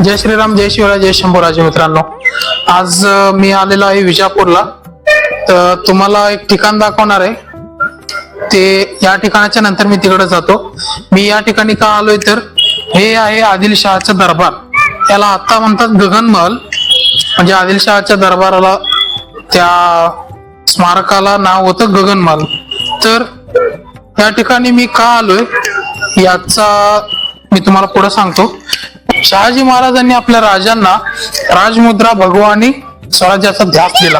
जय श्रीराम जय शिवराय जय शंभूराजे मित्रांनो. आज मी आलेलो आहे विजापूरला. तर तुम्हाला एक ठिकाण दाखवणार आहे. ते या ठिकाणाच्या नंतर मी तिकडे जातो. मी या ठिकाणी का आलोय तर हे आहे आदिलशहाचा दरबार. याला आत्ता म्हणतात गगनमहल म्हणजे आदिलशहाच्या दरबाराला त्या स्मारकाला नाव होतं गगनमहल तर या ठिकाणी मी का आलोय याचा मी तुम्हाला पुढे सांगतो. शहाजी महाराजांनी आपल्या राजांना राजमुद्रा भगवानी स्वराज्याचा ध्यास दिला.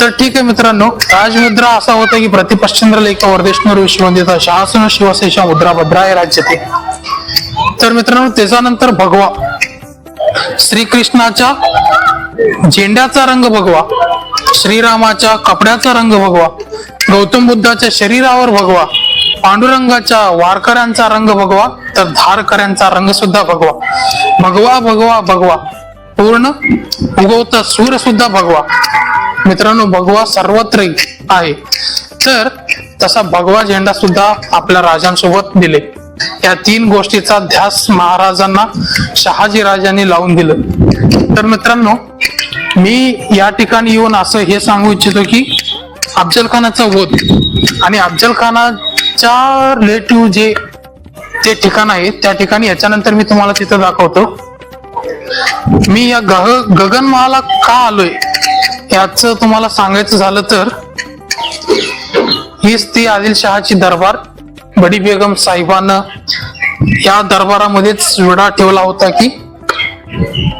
तर ठीक आहे मित्रांनो राजमुद्रा असा होता की प्रतिपश्चंद्र लेखा वर्देशनर विश्वमंदिरचा शासन शिवसेना मुद्रा भद्राय राज्यते तर मित्रांनो त्याच्यानंतर भगवा. श्रीकृष्णाच्या झेंड्याचा रंग भगवा. श्रीरामाच्या कपड्याचा रंग भगवा. गौतम बुद्धाच्या शरीरावर भगवा. पांडुरंगाच्या वारकऱ्यांचा रंग भगवा तर धारकऱ्यांचा रंग सुद्धा भगवा. भगवा भगवा भगवा. पूर्ण उगवता सूर्य सुद्धा भगवा. मित्रांनो भगवा सर्वत्र आहे. तर तसा भगवा झेंडा सुद्धा आपल्या राजांसोबत दिले. या तीन गोष्टीचा ध्यास महाराजांना शहाजी राजांनी लावून दिलं. तर मित्रांनो मी या ठिकाणी येऊन असं हे सांगू इच्छितो की अफजल खानाचा वध आणि अफजल खानाच्या रिलेटिव्ह जे जे ठिकाण आहे त्या ठिकाणी याच्यानंतर मी तुम्हाला तिथं दाखवतो. मी या गह गगनमहाला का आलोय याच तुम्हाला सांगायचं झालं तर हीच ती आदिलशहाची दरबार बडी बेगम साहेबानं या दरबारामध्येच विडा ठेवला होता की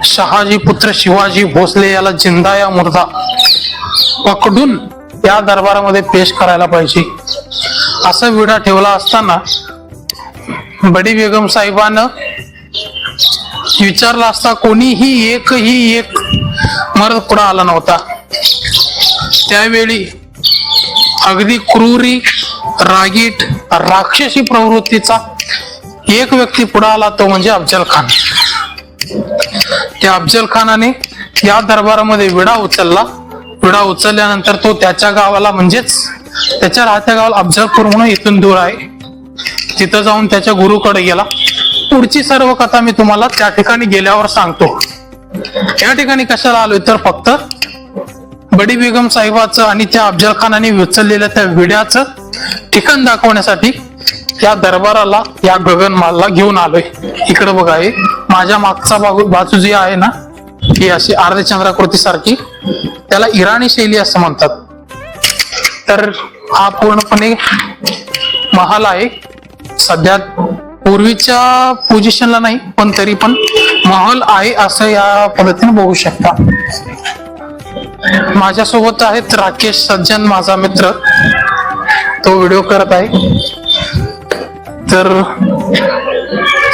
शहाजी पुत्र शिवाजी भोसले याला जिंदा या मुर्दा पकडून या दरबारामध्ये पेश करायला पाहिजे. असा विडा ठेवला असताना बडी बेगम साहेबानं विचारला असता कोणीही एकही एक मर्द पुढे आला नव्हता? त्यावेळी अगदी क्रूरी रागीट राक्षसी प्रवृत्तीचा एक व्यक्ती पुढे आला तो म्हणजे अफजल खान. त्या अफजल खानाने या दरबारामध्ये विडा उचलला. विडा उचलल्यानंतर तो त्याच्या गावाला म्हणजेच त्याच्या राहत्या गावाला अफजलपूर म्हणून इथून दूर आहे. तिथं जाऊन त्याच्या गुरुकडे गेला. पुढची सर्व कथा मी तुम्हाला त्या ठिकाणी गेल्यावर सांगतो. या ठिकाणी कशाला आलोय तर फक्त बडी बेगम साहेबाचं आणि त्या अफजल खानाने उचललेल्या त्या विड्याचं ठिकाण दाखवण्यासाठी या दरबाराला या गगनमालला घेऊन आलोय. इकडे बघा हे माझ्या मागचा बाजू बाजू जी आहे ना ही अशी अर्धचंद्राकृती सारखी त्याला इराणी शैली असं म्हणतात. तर हा पूर्णपणे महाल आहे. सध्या पूर्वीच्या पोझिशनला नाही पण तरी पण महल आहे असं या पद्धतीने बघू शकता. माझ्यासोबत आहेत राकेश सज्जन माझा मित्र. तो व्हिडिओ करत आहे. तर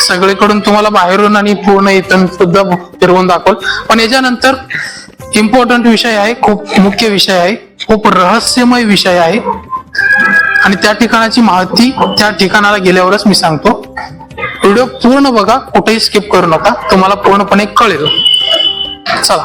सगळीकडून तुम्हाला बाहेरून आणि पूर्ण इथून सुद्धा फिरवून दाखवल. पण याच्यानंतर इम्पॉर्टंट विषय आहे खूप मुख्य विषय आहे खूप रहस्यमय विषय आहे. आणि त्या ठिकाणाची माहिती त्या ठिकाणाला गेल्यावरच मी सांगतो. व्हिडिओ पूर्ण बघा कुठेही स्किप करू नका तुम्हाला पूर्णपणे कळेल. चला.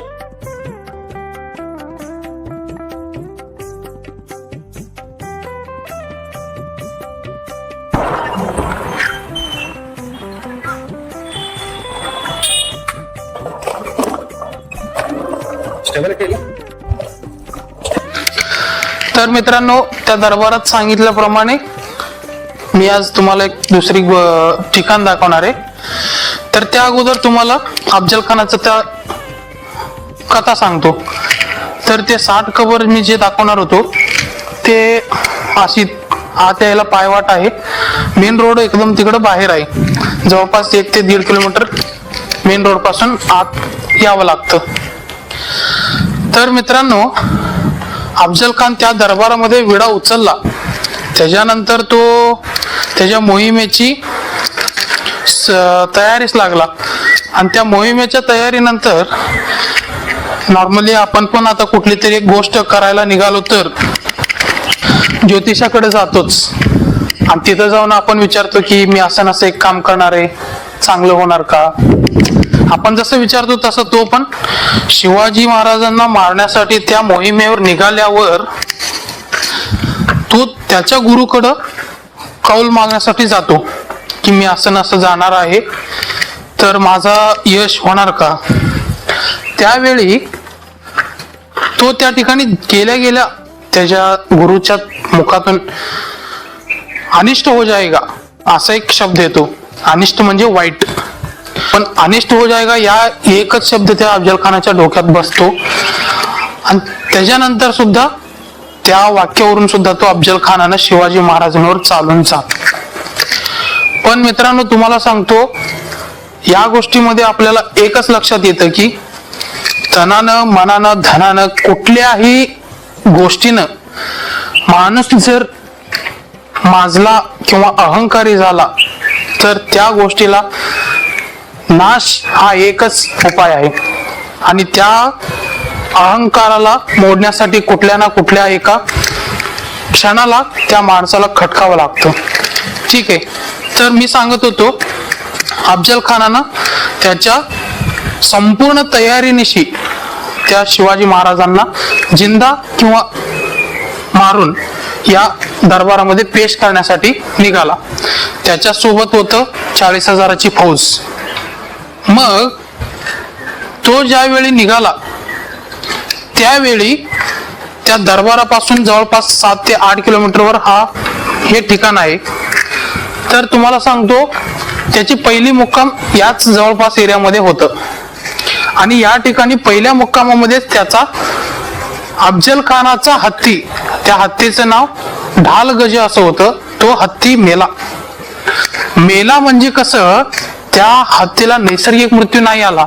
तर मित्रांनो त्या दरबारात सांगितल्याप्रमाणे मी आज तुम्हाला एक दुसरी ठिकाण दाखवणार आहे. तर त्या अगोदर तुम्हाला अफजल खानाचं त्या कथा सांगतो. तर ते साठ कबर मी जे दाखवणार होतो ते अशी आत यायला पायवाट आहे. मेन रोड एकदम तिकडं बाहेर आहे. जवळपास एक ते दीड किलोमीटर मेन रोडपासून आत यावं लागतं. तर मित्रांनो अफजल खान त्या दरबारामध्ये विडा उचलला. त्याच्यानंतर तो त्याच्या मोहिमेची तयारीस लागला. आणि त्या मोहिमेच्या तयारीनंतर नॉर्मली आपण पण आता कुठली तरी एक गोष्ट करायला निघालो तर ज्योतिषाकडे जातोच. आणि तिथं जाऊन आपण विचारतो की मी असं नसं एक काम करणार आहे. चांगलं होणार का? आपण जसं विचारतो तसं तो पण शिवाजी महाराजांना मारण्यासाठी त्या मोहिमेवर निघाल्यावर तो त्याच्या गुरुकडं कौल मागण्यासाठी जातो की मी असं नसं जाणार आहे तर माझा यश होणार का? त्यावेळी तो त्या ठिकाणी गेल्या गेल्या त्याच्या गुरुच्या मुखातून अनिष्ट हो जाएगा असा एक शब्द येतो. अनिष्ट म्हणजे वाईट. पण अनिष्ट हो जाएगा या एकच शब्द त्या अफजल खानाच्या डोक्यात बसतो. आणि त्याच्यानंतर सुद्धा त्या वाक्यावरून सुद्धा तो अफजल खानानं शिवाजी महाराजांवर चालून जात. पण मित्रांनो तुम्हाला सांगतो या गोष्टीमध्ये आपल्याला एकच लक्षात येतं की तनानं मनानं धनानं कुठल्याही गोष्टीनं माणूस जर माजला किंवा अहंकारी झाला तर त्या गोष्टीला नाश हा एकच उपाय आहे. आणि त्या अहंकाराला मोडण्यासाठी कुठल्या ना कुठल्या एका क्षणाला त्या माणसाला खटकावं लागतं. ठीक आहे. तर मी सांगत होतो अफजल खानानं त्याच्या संपूर्ण तयारीनिशी त्या शिवाजी महाराजांना जिंदा किंवा मारून या दरबारामध्ये पेश करण्यासाठी निघाला. त्याच्यासोबत होतं चाळीस हजाराची फौज. मग तो ज्यावेळी निघाला त्यावेळी त्या दरबारापासून जवळपास सात ते आठ किलोमीटरवर हा हे ठिकाण आहे. तर तुम्हाला सांगतो त्याची पहिली मुक्काम याच जवळपास एरियामध्ये होतं. आणि या ठिकाणी पहिल्या मुक्कामामध्ये त्याचा अफजल खानाचा हत्ती त्या हत्तीचं नाव ढाल गज असं होतं तो हत्ती मेला. मेला म्हणजे कसं त्या हत्तीला नैसर्गिक मृत्यू नाही आला.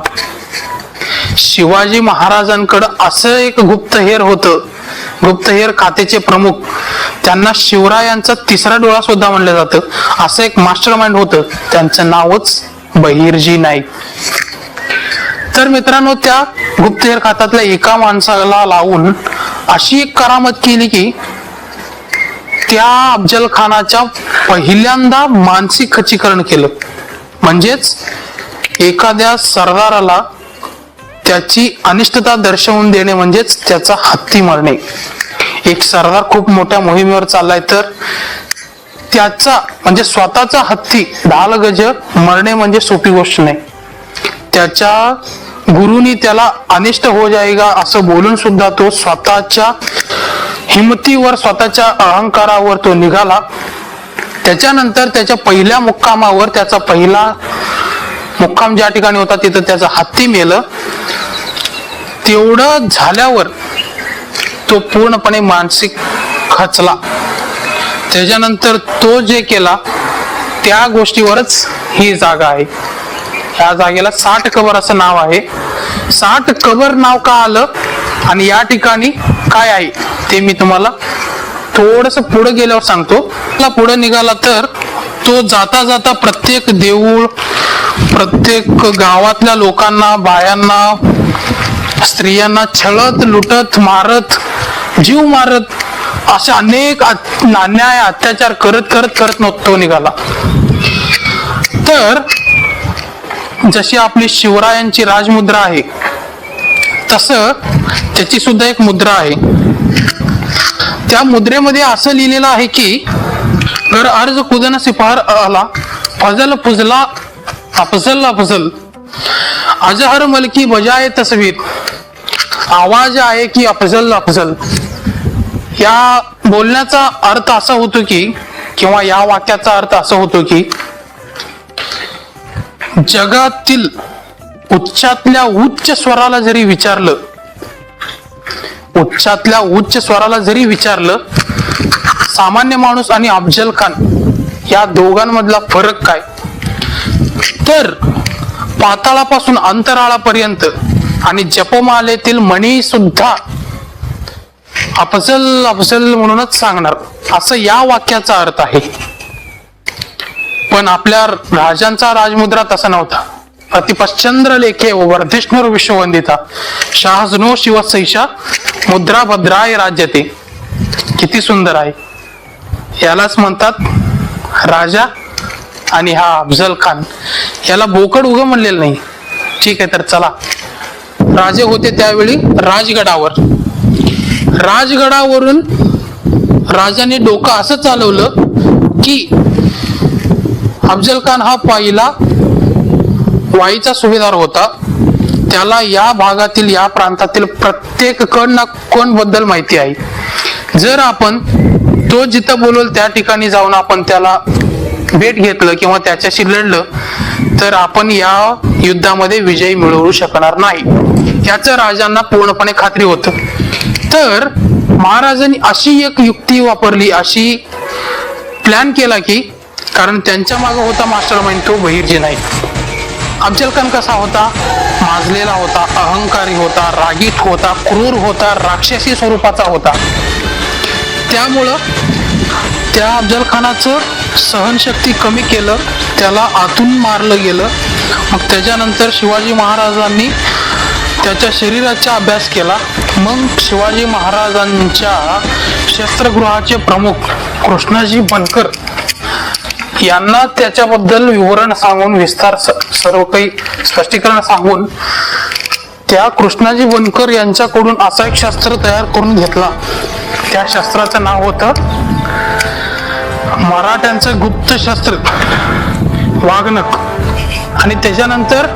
शिवाजी महाराजांकडं असं एक गुप्तहेर होतं. गुप्तहेर खात्याचे प्रमुख. त्यांना शिवरायांचा तिसरा डोळा सुद्धा म्हणलं जातं. असं एक मास्टर माइंड होतं. त्यांचं नावच बहिर्जी नाईक. तर मित्रांनो त्या गुप्तहेर खात्यातल्या एका माणसाला लावून अशी एक करामत केली की त्या अफजल खानाच्या पहिल्यांदा मानसिक खचीकरण केलं. म्हणजेच एखाद्या सरदाराला त्याची अनिष्टता दर्शवून देणे म्हणजेच त्याचा हत्ती मारणे. एक सरदार खूप मोठ्या मोहिमेवर चाललाय तर त्याचा म्हणजे स्वतःचा हत्ती ढाल गज मरणे म्हणजे सोपी गोष्ट नाही. त्याच्या गुरुनी त्याला अनिष्ट हो जाएगा असं बोलून सुद्धा तो स्वतःच्या हिमतीवर स्वतःच्या अहंकारावर तो निघाला. त्याच्यानंतर त्याच्या पहिल्या मुक्कामावर त्याचा पहिला मुक्काम ज्या ठिकाणी होता तिथं त्याचा हत्ती मेलं. तेवढं झाल्यावर तो पूर्णपणे मानसिक खचला. त्याच्यानंतर तो जे केला त्या गोष्टीवरच ही जागा आहे. ह्या जागेला साठ कबर असं नाव आहे. साठ कबर नाव का आलं? आणि या ठिकाणी काय आहे? ते मी तुम्हाला थोडस पुढे गेल्यावर सांगतो. पुढे निघाला तर तो जाता जाता प्रत्येक देऊळ प्रत्येक गावातल्या लोकांना बायांना स्त्रियांना छळत लुटत मारत जीव मारत असे अनेक अन्याय अत्याचार करत करत करत नव्हतो निघाला. तर जशी आपली शिवरायांची राजमुद्रा आहे तस त्याची सुद्धा एक मुद्रा आहे. त्या मुद्रेमध्ये असं लिहिलेलं आहे की जर अर्ज कुदन सिपार आला फजल फुजला अफजल अफजल अजहर मलकी बजाय तस्वीर. आवाज आहे की अफजल अफजल. या बोलण्याचा अर्थ असा होतो की किंवा या वाक्याचा अर्थ असा होतो की जगातील उच्चातल्या उच्च स्वराला जरी विचारलं उच्चातल्या उच्च स्वराला जरी विचारलं सामान्य माणूस आणि अफजल खान या दोघांमधला फरक काय? तर पाताळापासून अंतराळापर्यंत आणि जपमालेतील मणी सुद्धा अफजल अफजल म्हणूनच सांगणार असं या वाक्याचा अर्थ आहे. पण आपल्या राजांचा राजमुद्रा तसा नव्हता. प्रतिपश्चंद्र लेखे वर्धिष्णुर विश्ववंदिता. शाहजनो शिवसैषा मुद्रा भद्राय राज्यते. किती सुंदर आहे. यालाच म्हणतात राजा आणि हा अफजल खान. याला बोकड उग म्हणलेलं नाही. ठीक आहे तर चला. राजे होते त्यावेळी राजगडावर. राजगडावरून राजाने डोकं असं चालवलं की अफजल खान हा पहिला वाईचा सुभेदार होता. त्याला या भागातील या प्रांतातील प्रत्येक कण ना कोणबद्दल माहिती आहे. जर आपण तो जिथं बोलवल त्या ठिकाणी जाऊन आपण त्याला भेट घेतलं किंवा त्याच्याशी लढलं तर आपण या युद्धामध्ये विजय मिळवू शकणार नाही. याचं राजांना पूर्णपणे खात्री होत. तर महाराजांनी अशी एक युक्ती वापरली अशी प्लॅन केला की कारण त्यांच्या मागे होता मास्टर माइंड तो बहिर्जी नाही अफजल खान कसा होता? माजलेला होता अहंकारी होता रागीट होता क्रूर होता राक्षसी स्वरूपाचा होता. त्यामुळं त्या अफजल खानाचं सहनशक्ती कमी केलं त्याला आतून मारलं गेलं. मग त्याच्यानंतर शिवाजी महाराजांनी त्याच्या शरीराचा अभ्यास केला. मग शिवाजी महाराजांच्या शस्त्रगृहाचे प्रमुख कृष्णाजी बनकर यांना त्याच्याबद्दल विवरण सांगून विस्तार सर्व काही स्पष्टीकरण सांगून त्या कृष्णाजी बनकर यांच्याकडून असा एक शास्त्र तयार करून घेतला. त्या शास्त्राचं नाव होतं मराठ्यांचं गुप्त शास्त्र वागणक. आणि त्याच्यानंतर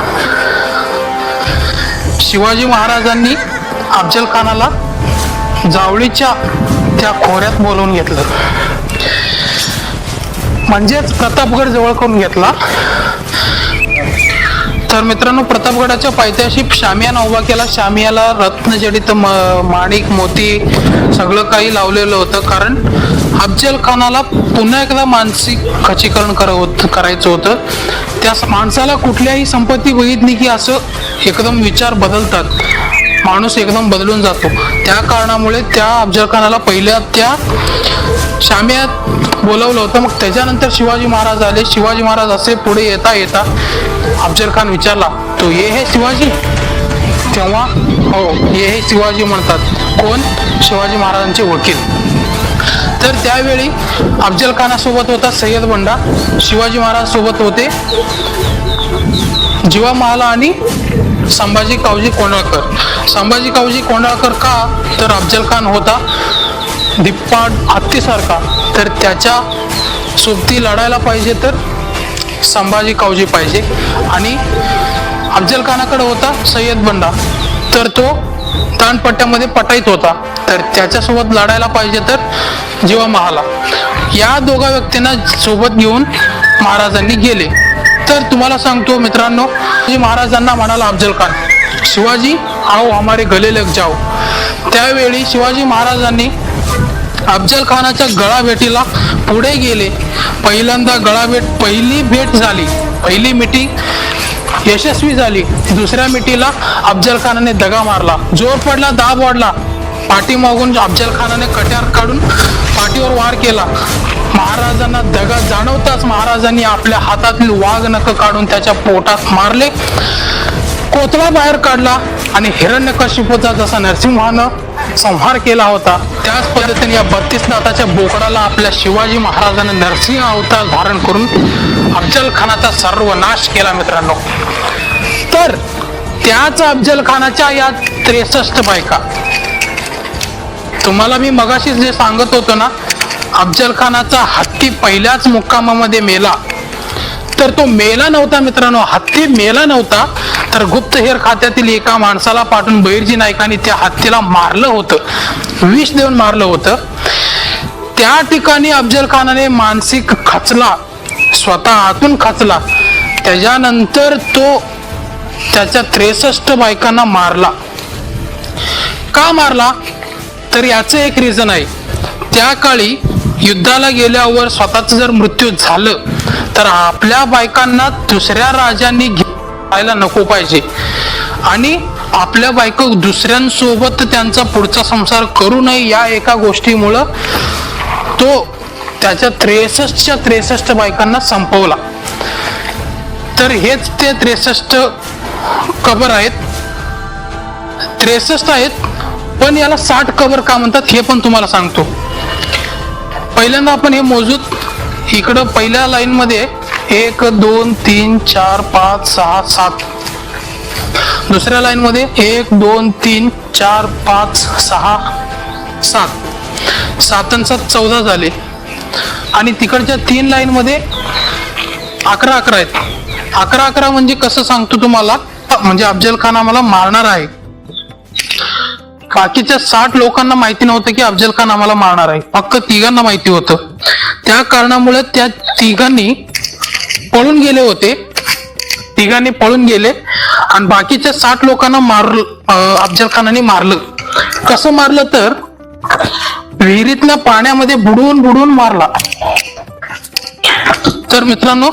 शिवाजी महाराजांनी अफजल खानाला जावळीच्या त्या खोऱ्यात बोलवून घेतलं. म्हणजेच प्रतापगड जवळ करून घेतला? तर मित्रांनो प्रतापगडाच्या पायथ्याशी शामियाना उभा केला. शामियाला रत्नजडित म- माणिक मोती सगळं काही लावलेलं होतं. कारण अफजल खानाला पुन्हा एकदा मानसिक खचीकरण कर करायचं होतं. त्या माणसाला कुठल्याही संपत्ती बघितली की असं एकदम विचार बदलतात. माणूस एकदम बदलून जातो. त्या कारणामुळे त्या अफजल खानाला पहिल्या त्या शाम्यात बोलवलं होतं. मग त्याच्यानंतर शिवाजी महाराज आले. शिवाजी महाराज असे पुढे येता येता अफजल खान विचारला तो ये हे शिवाजी? तेव्हा हो ये हे शिवाजी म्हणतात. कोण? शिवाजी महाराजांचे वकील. तर त्यावेळी अफजल खानासोबत होता सय्यद बंडा. शिवाजी महाराज सोबत होते जीवा महाला आणि संभाजी कावजी कोंडाळकर संभाजी कावजी कोंडाळकर का? तर अफजल खान होता दिप्पाड हत्तीसारखा. तर त्याच्या सोबती लढायला पाहिजे तर संभाजी कावजी पाहिजे. आणि अफजल खानाकडे होता सय्यद बंडा. तर तो ताणपट्ट्यामध्ये पटाईत होता. तर त्याच्यासोबत लढायला पाहिजे तर जीवा महाला. या दोघा व्यक्तींना सोबत घेऊन महाराजांनी गेले. तर तुम्हाला सांगतो मित्रांनो महाराजांना म्हणाला अफजल खान शिवाजी आओ हमारे गले लग जाओ. त्यावेळी शिवाजी महाराजांनी अफजल खानाच्या गळा भेटीला पुढे गेले. पहिल्यांदा गळा भेट पहिली भेट झाली. पहिली मिटिंग यशस्वी झाली. दुसऱ्या मिटीला अफजल खानाने दगा मारला. जोर पडला दाब वाढला. पाठीमागून अफजल खानाने कट्यार काढून पाठीवर वार केला. महाराजांना दगा जाणवताच महाराजांनी आपल्या हातातील वाघ नख काढून त्याच्या पोटात मारले. कोतवा बाहेर काढला आणि हिरण्यकशिपूचा जसा नरसिंहानं संहार केला होता. त्याच पद्धतीने या बत्तीस नाथाच्या बोकडाला आपल्या शिवाजी महाराजांनी नरसिंह अवतार धारण करून अफजल खानाचा सर्वनाश केला मित्रांनो. तर त्याच अफजल खानाच्या या त्रेसष्ट बायका. तुम्हाला मी मगाशीच जे सांगत होतो ना अफजल खानाचा हत्ती पहिल्याच मुक्कामामध्ये मेला. तर तो मेला नव्हता मित्रांनो हत्ती मेला नव्हता. तर गुप्तहेर खात्यातील एका माणसाला पाठवून बहिर्जी नाईकांनी त्या हत्तीला मारलं होतं. विष देऊन मारलं होतं. त्या ठिकाणी अफजल खानाने मानसिक खचला. स्वतः आतून खचला. त्याच्यानंतर तो त्याच्या त्रेसष्ट बायकांना मारला. का मारला? तर याचं एक रिझन आहे. त्या काळी युद्धाला गेल्यावर स्वतःच जर मृत्यू झालं तर आपल्या बायकांना दुसऱ्या राजांनी घ्यायला नको पाहिजे. आणि आपल्या बायको दुसऱ्यांसोबत त्यांचा पुढचा संसार करू नये या एका गोष्टीमुळं तो त्याच्या त्रेसष्टच्या त्रेसष्ट बायकांना संपवला. तर हेच ते त्रेसष्ट कबर आहेत. त्रेसष्ट आहेत पण याला साठ कबर का म्हणतात हे पण तुम्हाला सांगतो. पहिल्यांदा आपण हे मोजूत इकडं पहिल्या लाईनमध्ये एक दोन तीन चार पाच सहा सात. दुसऱ्या लाईन मध्ये एक दोन तीन चार पाच सहा सात. सातांचा चौदा झाले. आणि तिकडच्या तीन लाईन मध्ये अकरा अकरा आहेत. अकरा अकरा म्हणजे कसं सांगतो तुम्हाला? म्हणजे अफजल खान आम्हाला मारणार आहे. बाकीच्या साठ लोकांना माहिती नव्हतं की अफजल खान आम्हाला मारणार आहे. फक्त तिघांना माहिती होतं. त्या कारणामुळे त्या तिघांनी पळून गेले होते. तिघांनी पळून गेले. आणि बाकीच्या साठ लोकांना मारलं अफजल खानाने मारलं. कसं मारलं तर विहिरीतल्या पाण्यामध्ये बुडवून बुडवून मारला. तर मित्रांनो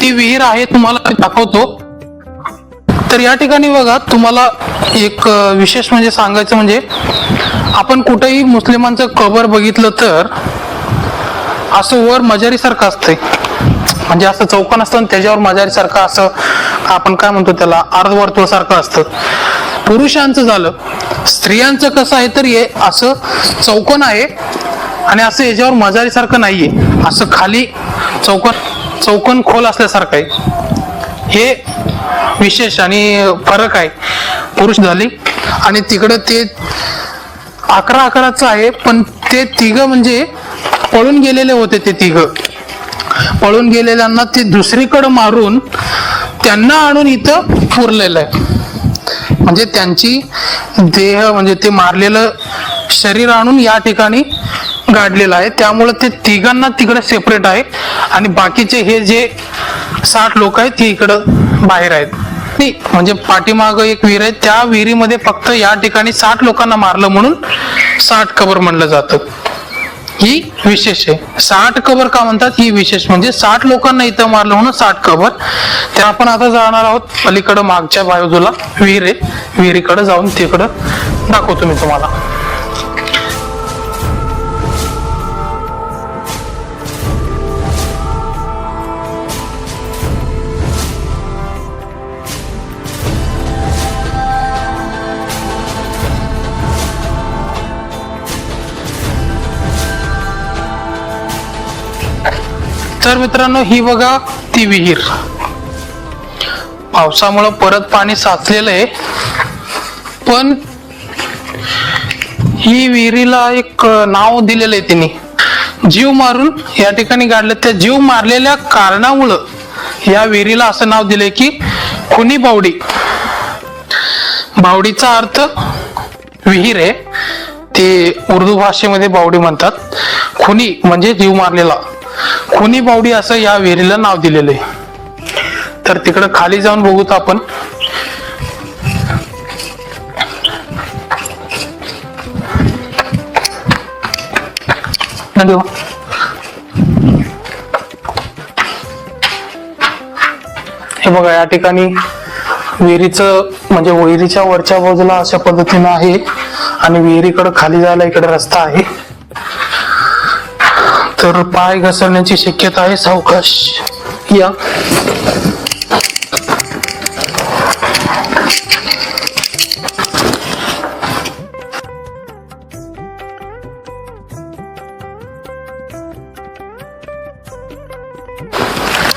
ती विहीर आहे तुम्हाला दाखवतो. तर या ठिकाणी बघा तुम्हाला एक विशेष म्हणजे सांगायचं म्हणजे आपण कुठेही मुस्लिमांचं कबर बघितलं तर असं वर मजारी सारखं असतंय. म्हणजे असं चौकन असतं आणि त्याच्यावर मजारी सारखं असं आपण काय म्हणतो त्याला अर्धवर्तुळ सारखं असतं. पुरुषांचं झालं स्त्रियांचं कसं आहे तर हे असं चौकन आहे आणि असं याच्यावर मजारी सारखं नाहीये. असं खाली चौकन चौकन खोल असल्यासारखं आहे. हे विशेष आणि फरक आहे. पुरुष झाली आणि तिकडं ते अकरा अकराचं आहे पण ते तिघ म्हणजे पळून गेलेले होते ते तिघ. पळून गेलेल्यांना ते दुसरीकडे मारून त्यांना आणून इथं पुरलेलं आहे. म्हणजे त्यांची देह म्हणजे ते मारलेलं शरीर आणून या ठिकाणी गाडलेलं आहे. त्यामुळे ते तिघांना तिकडे सेपरेट आहे. आणि बाकीचे हे जे साठ लोक आहेत ते इकडं बाहेर आहेत. नाही, म्हणजे पाठीमाग एक विहीर आहे. त्या विहिरीमध्ये फक्त या ठिकाणी साठ लोकांना मारलं म्हणून साठ कबर म्हणलं जातं. ही विशेष आहे. साठ कबर का म्हणतात? ही विशेष म्हणजे साठ लोकांना इथं मारलं म्हणून साठ कबर. तर आपण आता जाणार आहोत अलीकडं मागच्या बाजूला विहीर आहे. विहिरीकडे जाऊन तिकडं दाखवतो मी तुम्हाला. तर मित्रांनो ही बघा ती विहीर. पावसामुळं परत पाणी साचलेलं आहे. पण ही विहिरीला एक नाव दिलेलं आहे तिने. जीव मारून या ठिकाणी गाडलं. त्या जीव मारलेल्या कारणामुळं या विहिरीला असं नाव दिलंय की खुनी बावडी. बावडीचा अर्थ विहीर आहे. ते उर्दू भाषेमध्ये बावडी म्हणतात. खुनी म्हणजे जीव मारलेला. खुनी बावडी असं या विहिरीला नाव दिलेलं आहे? तर तिकडं खाली जाऊन बघूत आपण. हे बघा या ठिकाणी विहिरीचं म्हणजे विहिरीच्या वरच्या बाजूला अशा पद्धतीनं आहे आणि विहिरीकडे खाली जायला इकडे रस्ता आहे. तर पाय घसरण्याची शक्यता आहे सावकाश. या.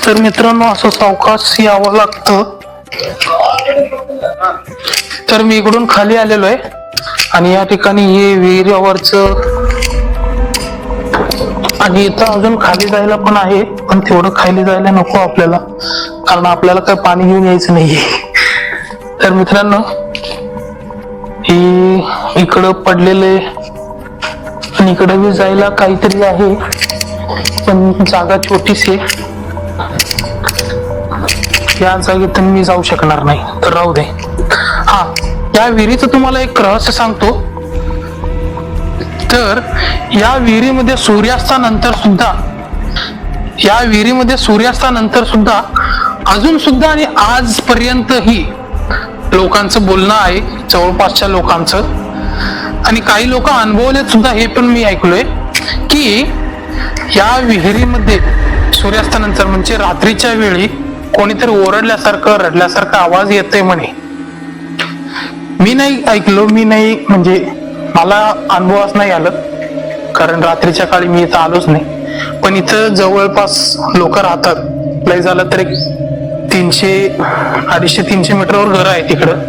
तर मित्रांनो असं सावकाश यावं लागतं. तर मी इकडून खाली आलेलो आहे. आणि या ठिकाणी हे विहिरीवरच आणि इथं अजून खाली जायला पण आहे पण तेवढं खाली जायला नको आपल्याला कारण आपल्याला काय पाणी घेऊन यायचं नाहीये. तर मित्रांनो ही इकडं पडलेले आणि इकडं बी जायला काहीतरी आहे पण जागा छोटीशी आहे. या जागेत मी जाऊ शकणार नाही तर राहू दे. हा या विहिरीचं तुम्हाला एक रहस्य सांगतो. तर या विहिरीमध्ये सूर्यास्तानंतर सुद्धा या विहिरीमध्ये सूर्यास्तानंतर सुद्धा अजून सुद्धा आणि आजपर्यंतही लोकांचं बोलणं आहे जवळपासच्या लोकांचं. आणि काही लोक अनुभवले सुद्धा हे पण मी ऐकलोय की या विहिरीमध्ये सूर्यास्तानंतर म्हणजे रात्रीच्या वेळी कोणीतरी ओरडल्यासारखं रडल्यासारखं आवाज येतोय म्हणे. मी नाही ऐकलो मी नाही म्हणजे मला अनुभवास नाही आलं. कारण रात्रीच्या काळी मी इथं आलोच नाही. पण इथं जवळपास लोक राहतात. लय झालं तर एक तीनशे अडीचशे तीनशे मीटरवर घर आहे तिकडं.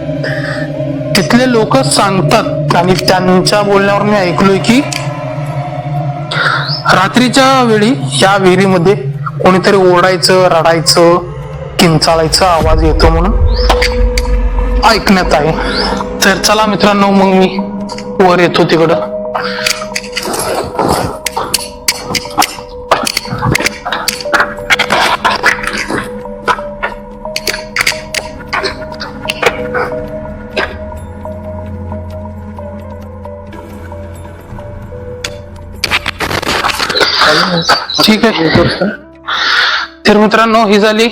तिथले लोक सांगतात आणि त्यांच्या बोलण्यावर मी ऐकलोय की रात्रीच्या वेळी या विहिरीमध्ये कोणीतरी ओढायचं रडायचं किंचाळायचं आवाज येतो म्हणून ऐकण्यात आहे तर चला मित्रांनो मग मी वर येतो तिकडं. ठीक आहे. तर मित्रांनो ही झाली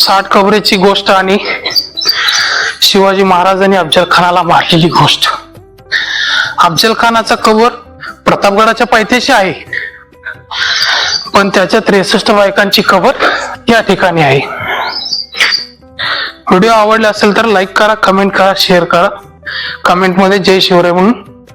साठ कबरेची गोष्ट आणि शिवाजी महाराजांनी अफजल खानाला मारलेली गोष्ट. अफजल खानाचा कबर प्रतापगडाच्या पायथ्याशी आहे. पण त्याच्या त्रेसष्ट बायकांची कबर या ठिकाणी आहे. व्हिडिओ आवडला असेल तर लाईक करा कमेंट करा शेअर करा. कमेंटमध्ये जय शिवराय म्हणून.